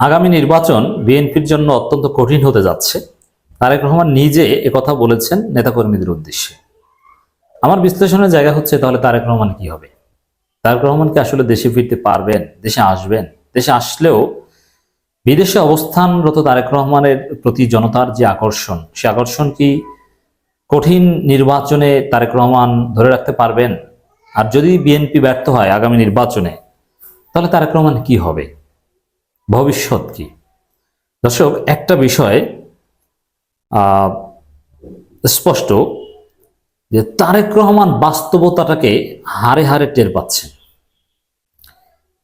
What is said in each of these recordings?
আগামী নির্বাচন বিএনপির জন্য অত্যন্ত কঠিন হতে যাচ্ছে। তারেক রহমান নিজে কথা বলেছেন নেতাকর্মীদের উদ্দেশ্যে। আমার বিশ্লেষণের জায়গা হচ্ছে তাহলে তারেক রহমান কি হবে? তারেক রহমান কি আসলে দেশে ফিরতে পারবেন, দেশে আসবেন? দেশে আসলেও বিদেশে অবস্থানরত তারেক রহমানের প্রতি জনতার যে আকর্ষণ, সে আকর্ষণ কি কঠিন নির্বাচনে তারেক রহমান ধরে রাখতে পারবেন? আর যদি বিএনপি ব্যর্থ হয় আগামী নির্বাচনে, তাহলে তারেক রহমান কি হবে? ভবিষ্যৎ কি? দর্শক, একটা বিষয় স্পষ্ট যে তারেক রহমান বাস্তবতাটাকে হারে হারে টের পাচ্ছেন।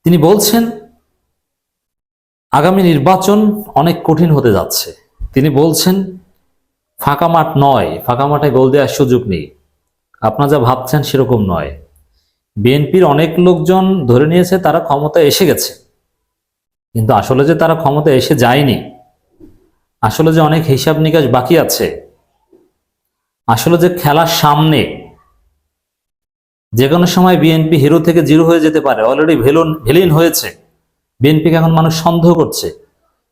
তিনি বলছেন, আগামী নির্বাচন অনেক কঠিন হতে যাচ্ছে। তিনি বলছেন, ফাঁকা মাঠ নয়, ফাঁকা মাঠে গোল দেওয়ার সুযোগ নেই। আপনারা যা ভাবছেন সেরকম নয়। বিএনপির অনেক লোকজন ধরে নিয়েছে, তারা ক্ষমতায় এসে গেছে। কিন্তু আসলে যে তারা ক্ষমতায় এসে যায়নি, আসলে যে অনেক হিসাব নিকাশ বাকি আছে, আসলে যে খেলার সামনে যে কোনো সময় বিএনপি হিরো থেকে জিরো হয়ে যেতে পারে অলরেডি ভেলুন, ভেলিন হয়েছে। বিএনপিকে এখন মানুষ সন্দেহ করছে,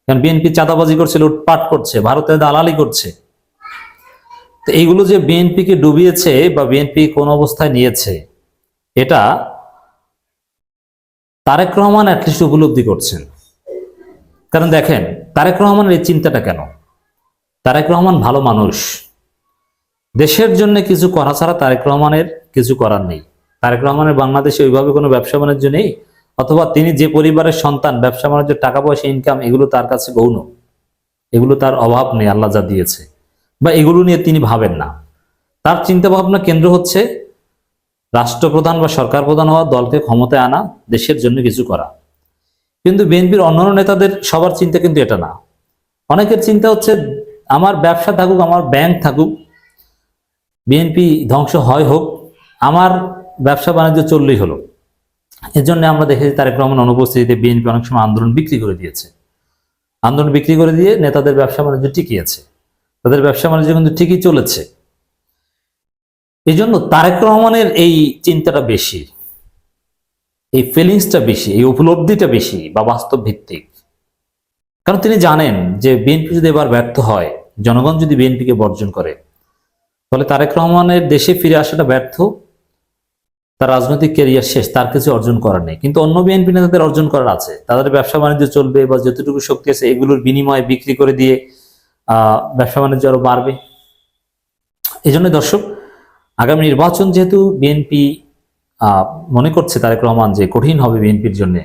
কারণ বিএনপি চাঁদাবাজি করছে, লুটপাট করছে ভারতে দালালি করছে। তো এইগুলো যে বিএনপিকে ডুবিয়েছে বা বিএনপি কোন অবস্থায় নিয়েছে, এটা তারেক রহমান অ্যাটলিস্ট উপলব্ধি করছেন। কারণ দেখেন, তারেক রহমানের এই চিন্তাটা কেন? তারেক রহমান ভালো মানুষ। দেশের জন্য কিছু করা ছাড়া তারেক রহমানের কিছু করার নেই। তারেক রহমানের বাংলাদেশে ওইভাবে কোনো ব্যবসা বাণিজ্য নেই, অথবা তিনি যে পরিবারের সন্তান, ব্যবসা বাণিজ্য, টাকা পয়সা ইনকাম এগুলো তার কাছে গৌণ। এগুলো তার অভাব নেই, আল্লাহ যা দিয়েছে। বা এগুলো নিয়ে তিনি ভাবেন না। তার চিন্তা ভাবনা কেন্দ্র হচ্ছে রাষ্ট্রপ্রধান বা সরকার প্রধান হওয়া, দলকে ক্ষমতায় আনা, দেশের জন্য কিছু করা। কিন্তু বিএনপির অন্যান্য নেতাদের সবার চিন্তা কিন্তু এটা না। অনেকের চিন্তা হচ্ছে, আমার ব্যবসা থাকুক, আমার ব্যাংক থাকুক, বিএনপি ধ্বংস হয় হোক, আমার ব্যবসা বাণিজ্য চললেই হলো। এর জন্য আমরা দেখেছি তারেক রহমান অনুপস্থিতিতে বিএনপি অনেক সময় আন্দোলন বিক্রি করে দিয়েছে। আন্দোলন বিক্রি করে দিয়ে নেতাদের ব্যবসা বাণিজ্য টিকিয়েছে। তাদের ব্যবসা বাণিজ্য কিন্তু ঠিকই চলেছে। এই জন্য তারেক রহমানের এই চিন্তাটা বেশি। এই ফিলিংসটা বেশি, এই উপলব্ধিটা বেশি বা বাস্তব ভিত্তিক কারণ তিনি জানেন যে বিএনপি যদি এবার ব্যর্থ হয়, জনগণ যদি বিএনপিকে বর্জন করে, তাহলে তারেক রহমানের দেশে ফিরে আসাটা ব্যর্থ, তার রাজনৈতিক ক্যারিয়ার শেষ, তার কিছু অর্জন করার নেই। কিন্তু অন্য বিএনপি নেতাদের অর্জন করার আছে। তাদের ব্যবসা বাণিজ্য চলবে বা যতটুকু শক্তি আছে, এগুলোর বিনিময়ে বিক্রি করে দিয়ে ব্যবসা বাণিজ্য আরও বাড়বে। এই দর্শক, আগামী নির্বাচন যেহেতু বিএনপি মনে করছে তারেক রহমান যে কঠিন হবে বিএনপির জন্য।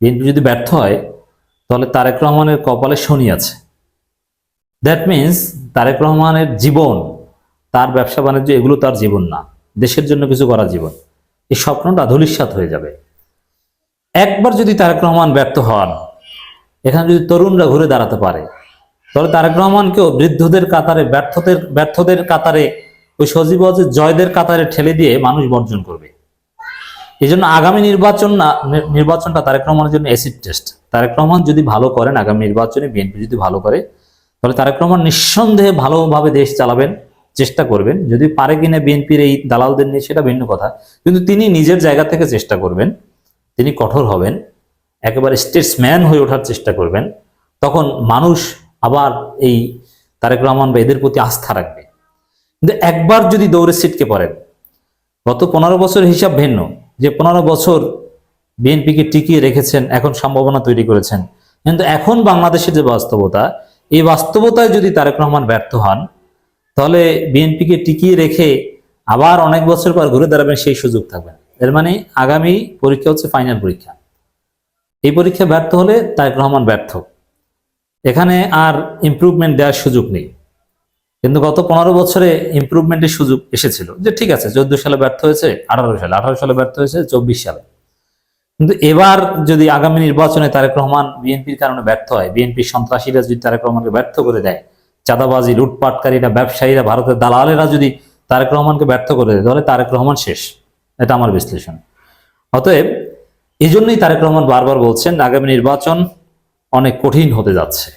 বিএনপি যদি ব্যর্থ হয়, তাহলে তারেক রহমানের কপালে শনি আছে। দ্যাট মিন্স তারেক রহমানের জীবন, তার ব্যবসা বাণিজ্য, এগুলো তার জীবন না। দেশের জন্য কিছু করা জীবন। এই স্বপ্নটা ধূলিসাৎ হয়ে যাবে। একবার যদি তারেক রহমান ব্যর্থ হন, এখানে যদি তরুণরা ঘুরে দাঁড়াতে পারে, তাহলে তারেক রহমানকেও বৃদ্ধদের কাতারে, ব্যর্থদের ব্যর্থদের কাতারে, ওই সজীব জয়দের কাতারে ঠেলে দিয়ে মানুষ বর্জন করবে। এই জন্য আগামী নির্বাচন না নির্বাচনটা তারেক রহমানের জন্য অ্যাসিড টেস্ট তারেক রহমান যদি ভালো করেন, আগামী নির্বাচনে বিএনপি যদি ভালো করে, তাহলে তারেক রহমান নিঃসন্দেহে ভালোভাবে দেশ চালাবেন, চেষ্টা করবেন। যদি পারে কিনা বিএনপির এই দালালদের নিয়ে সেটা ভিন্ন কথা। কিন্তু তিনি নিজের জায়গা থেকে চেষ্টা করবেন, তিনি কঠোর হবেন, একেবারে স্টেটসম্যান হয়ে ওঠার চেষ্টা করবেন, তখন মানুষ আবার এই তারেক রহমান বা এদের প্রতি আস্থা রাখবে। কিন্তু একবার যদি দৌড়ে সিটকে পড়েন গত পনেরো বছরের হিসাব ভিন্ন। যে পনেরো বছর বিএনপিকে টিকিয়ে রেখেছেন, এখন সম্ভাবনা তৈরি করেছেন। কিন্তু এখন বাংলাদেশের যে বাস্তবতা, এই বাস্তবতায় যদি তারেক রহমান ব্যর্থ হন, তাহলে বিএনপিকে টিকিয়ে রেখে আবার অনেক বছর পর ঘুরে দাঁড়াবেন সেই সুযোগ থাকবে এর মানে আগামী পরীক্ষা হচ্ছে ফাইনাল পরীক্ষা। এই পরীক্ষা ব্যর্থ হলে তারেক রহমান ব্যর্থ। এখানে আর ইমপ্রুভমেন্ট দেওয়ার সুযোগ নেই। কিন্তু গত পনেরো বছরে ইমপ্রুভমেন্টের সুযোগ এসেছিল যে ঠিক আছে, চোদ্দ সালে ব্যর্থ হয়েছে, আঠারো সালে আঠারো সালে ব্যর্থ হয়েছে, চব্বিশ সালে। কিন্তু এবার যদি আগামী নির্বাচনে তারেক রহমান বিএনপির কারণে ব্যর্থ হয়, বিএনপির সন্ত্রাসীরা যদি তারেক রহমানকে ব্যর্থ করে দেয়, চাঁদাবাজি, লুটপাটকারীরা, ব্যবসায়ীরা, ভারতের দালালেরা যদি তারেক রহমানকে ব্যর্থ করে দেয়, তাহলে তারেক রহমান শেষ। এটা আমার বিশ্লেষণ। অতএব এই জন্যই তারেক রহমান বারবার বলছেন, আগামী নির্বাচন অনেক কঠিন হতে যাচ্ছে।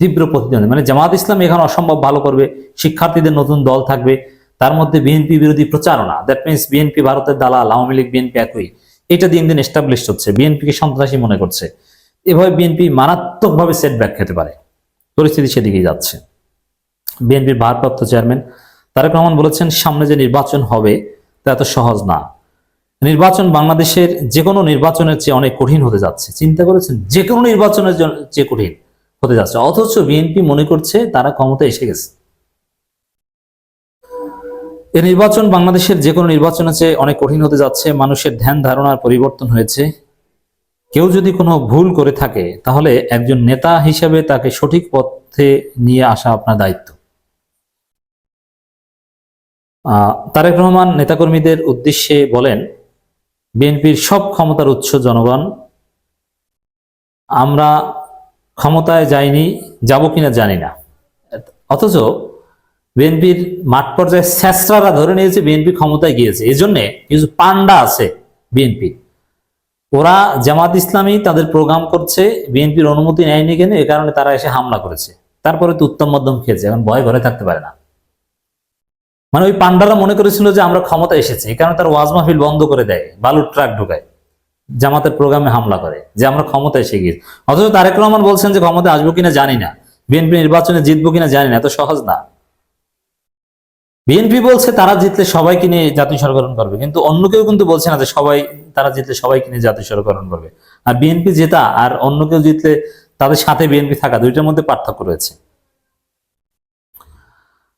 তীব্র প্রতিদ্বন্দ্বী। মানে জামাত ইসলাম এখানে অসম্ভব ভালো করবে, শিক্ষার্থীদের নতুন দল থাকবে, তার মধ্যে বিএনপি বিরোধী প্রচারণা দ্যাট মিনস বিএনপি, ভারতের দালাল, আওয়ামী লীগ, বিএনপি একই। এটা দিন দিন এস্টাবলিশ হচ্ছে বিএনপিকে সন্ত্রাসী মনে করছে। এভাবে বিএনপি মারাত্মকভাবে সেটব্যাক খেতে পারে। পরিস্থিতি সেদিকেই যাচ্ছে। বিএনপির ভারপ্রাপ্ত চেয়ারম্যান তারেক রহমান বলেছেন, সামনে যে নির্বাচন হবে, তা এত সহজ না। নির্বাচন বাংলাদেশের যে কোনো নির্বাচনের চেয়ে অনেক কঠিন হতে যাচ্ছে। চিন্তা করেছেন? যে কোনো নির্বাচনের চেয়ে কঠিন। হতে যাচ্ছে। অথচ বিএনপি মনে করছে তারা ক্ষমতায় এসে গেছে। এই নির্বাচন বাংলাদেশের যে কোনো নির্বাচনের চেয়ে অনেক কঠিন হতে যাচ্ছে, মানুষের ধ্যান ধারণার পরিবর্তন হয়েছে। কেউ যদি কোনো ভুল করে থাকে, তাহলে একজন নেতা হিসেবে তাকে সঠিক পথে নিয়ে আসা আপনার দায়িত্ব। তারেক রহমান নেতাকর্মীদের উদ্দেশ্যে বলেন, বিএনপির সব ক্ষমতার উৎস জনগণ। আমরা ক্ষমতায় যায়নি, যাব কিনা জানি না। অথচ বিএনপির মাঠ পর্যায়ে স্যাসরারা ধরে নিয়েছে বিএনপি ক্ষমতায় গিয়েছে। এই জন্যে কিছু পান্ডা আছে বিএনপি ওরা জামাত ইসলামী তাদের প্রোগ্রাম করছে, বিএনপির অনুমতি নেয়নি কেন? এ কারণে তারা এসে হামলা করেছে। তারপরে তো উত্তম মধ্যম খেয়েছে, এখন ভয় ঘরে থাকতে পারে না। মানে ওই পান্ডারা মনে করেছিল যে আমরা ক্ষমতা এসেছি এই কারণে তার ওয়াজ মাহফিল বন্ধ করে দেয়, বালুর ট্রাক ঢুকায়। জামাতের প্রোগ্রামে হামলা করে, যে আমরা ক্ষমতা এসে গিয়েছি। অথচ তারেক রহমান বলছেন যে ক্ষমতা আসব কিনা জানি না। বিএনপি নির্বাচনে জিতবো কিনা জানি না, এত সহজ না। বিএনপি বলছে তারা জিতলে সবাইকে নিয়ে জাতীয় সরকারণ করবে, কিন্তু অন্য কেউ কিন্তু বলছে না যে সবাই, তারা জিতলে সবাইকে নিয়ে জাতীয় সরকারণ করবে। আর বিএনপি জেতা আর অন্য কেউ জিতলে তাদের সাথে বিএনপি থাকা, দুইটার মধ্যে পার্থক্য রয়েছে।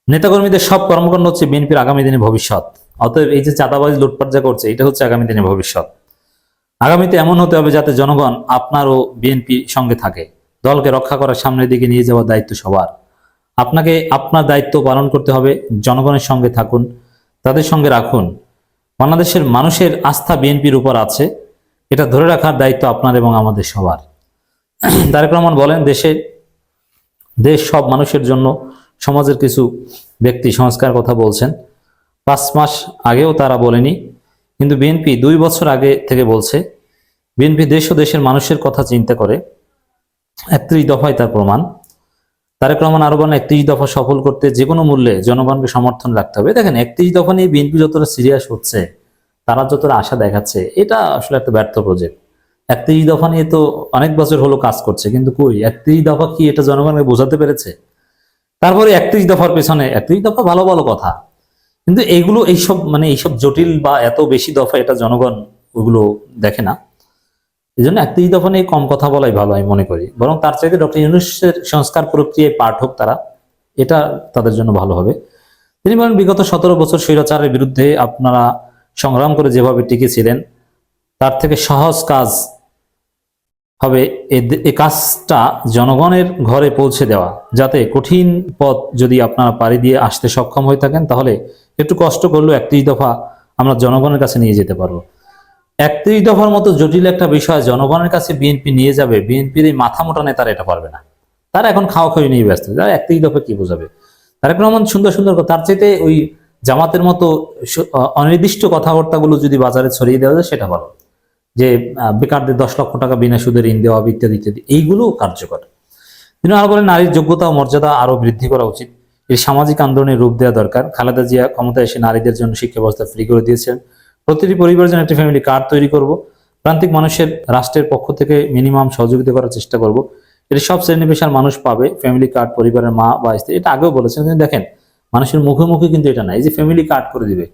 নেতাকর্মীদের সব কর্মকাণ্ড হচ্ছে বিএনপির আগামী দিনে ভবিষ্যৎ। অতএব এই যে চাঁদাবাজি, লুটপাট যা করছে, এটা হচ্ছে আগামী দিনে ভবিষ্যৎ। আগামীতে এমন হতে হবে যাতে জনগণ আপনার ও বিএনপি সঙ্গে থাকে। দলকে রক্ষা করার সামনের দিকে নিয়ে যাওয়ার দায়িত্ব সবার। আপনাকে আপনার দায়িত্ব পালন করতে হবে, জনগণের সঙ্গে থাকুন, তাদের সঙ্গে রাখুন। বাংলাদেশের মানুষের আস্থা বিএনপির উপর আছে, এটা ধরে রাখার দায়িত্ব আপনার এবং আমাদের সবার। তারেক রহমান বলেন, দেশে, দেশ সব মানুষের জন্য সমাজের কিছু ব্যক্তি সংস্কার কথা বলছেন। পাঁচ মাস আগেও তারা বলেনি কিন্তু বিএনপি দুই বছর আগে থেকে বলছে বিএনপি দেশ ও দেশের মানুষের কথা চিন্তা করে। একত্রিশ দফায় তার প্রমাণ। তারেক রহমান আরও বলেন, একত্রিশ দফা সফল করতে যে কোনো মূল্যে জনগণকে সমর্থন রাখতে হবে। দেখেন, একত্রিশ দফা নিয়ে বিএনপি যতটা সিরিয়াস হচ্ছে, তারা যতটা আশা দেখাচ্ছে, এটা আসলে একটা ব্যর্থ প্রজেক্ট একত্রিশ দফা নিয়ে তো অনেক বছর হলো কাজ করছে, কিন্তু কই, একত্রিশ দফা কি এটা জনগণকে বোঝাতে পেরেছে? তারপরে একত্রিশ দফার পেছনে, একত্রিশ দফা ভালো ভালো কথা। কিন্তু এগুলো এইসব মানে এইসব জটিল বা এত বেশি দফা এটা জনগণ ওগুলো দেখে না। এই জন্য একত্রিশ দফা নিয়ে কম কথা বলাই ভালো, আমি মনে করি। বরং তার চাইতে ডক্টর ইউনুসের সংস্কার প্রক্রিয়ায় পাঠ হোক তারা, এটা তাদের জন্য ভালো হবে। তিনি বলেন, বিগত সতেরো বছর স্বৈরাচারের বিরুদ্ধে আপনারা সংগ্রাম করে যেভাবে টিকেছিলেন, তার থেকে সহজ কাজ হবে এ- কাজটা জনগণের ঘরে পৌঁছে দেওয়া। যাতে কঠিন পথ যদি আপনারা পাড়ি দিয়ে আসতে সক্ষম হয়ে থাকেন, তাহলে একটু কষ্ট করলেও একত্রিশ দফা আমরা জনগণের কাছে নিয়ে যেতে পারব। একত্রিশ দফার মতো জটিল একটা বিষয়, জনগণের কাছে বিএনপি নিয়ে যাবে বিএনপির এই মাথা মোটা নেতারা এটা পারবে না। তারা এখন খাওয়া খাওয়ি নিয়ে ব্যস্ত, তারা একত্রিশ দফা কি বোঝাবে? তারেক রহমান সুন্দর সুন্দর তার চাইতে ওই জামাতের মতো অনির্দিষ্ট কথাবার্তাগুলো যদি বাজারে ছড়িয়ে দেওয়া যায়, সেটা ভালো। যে বেকারদের দশ লক্ষ টাকা বিনা সুদের ঋণ দেওয়া ইত্যাদি ইত্যাদি, এইগুলো কার্যকর। তিনি আরও বলেন নারীর যোগ্যতা ও মর্যাদা আরও বৃদ্ধি করা উচিত। এর সামাজিক আন্দোলনের রূপ দেওয়া দরকার। খালেদা জিয়া ক্ষমতায় এসে নারীদের জন্য শিক্ষা ব্যবস্থা ফ্রি করে দিয়েছেন। প্রতিটি পরিবারের জন্য একটি ফ্যামিলি কার্ড তৈরি করব। প্রান্তিক মানুষের রাষ্ট্রের পক্ষ থেকে মিনিমাম সহযোগিতা করার চেষ্টা করব। এটি সব শ্রেণি পেশার মানুষ পাবে। ফ্যামিলি কার্ড পরিবারের মা বা স্ত্রী, এটা আগেও বলেছেন। কিন্তু দেখেন, মানুষের মুখে মুখে কিন্তু এটা না। এই যে ফ্যামিলি কার্ড করে দিবে।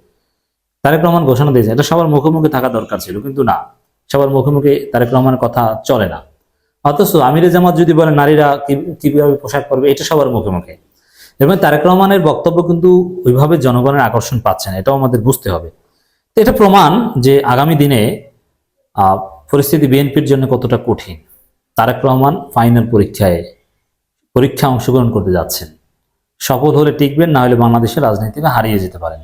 তারেক রহমান ঘোষণা দিয়েছে এটা সবার মুখে মুখে থাকা দরকার ছিল, কিন্তু না। সবার মুখে মুখে তারেক রহমানের কথা চলে না। অথচ আমিরে জামাত যদি বলে নারীরা কীভাবে পোশাক পরবে, এটা সবার মুখে মুখে এবং তারেক রহমানের বক্তব্য কিন্তু ওইভাবে জনগণের আকর্ষণ পাচ্ছে না, এটাও আমাদের বুঝতে হবে। তো এটা প্রমাণ যে আগামী দিনে পরিস্থিতি বিএনপির জন্য কতটা কঠিন। তারেক রহমান ফাইনাল পরীক্ষায় পরীক্ষা অংশগ্রহণ করতে যাচ্ছেন। শপথ হলে টিকবেন, না হলে বাংলাদেশের রাজনীতিতে হারিয়ে যেতে পারেন।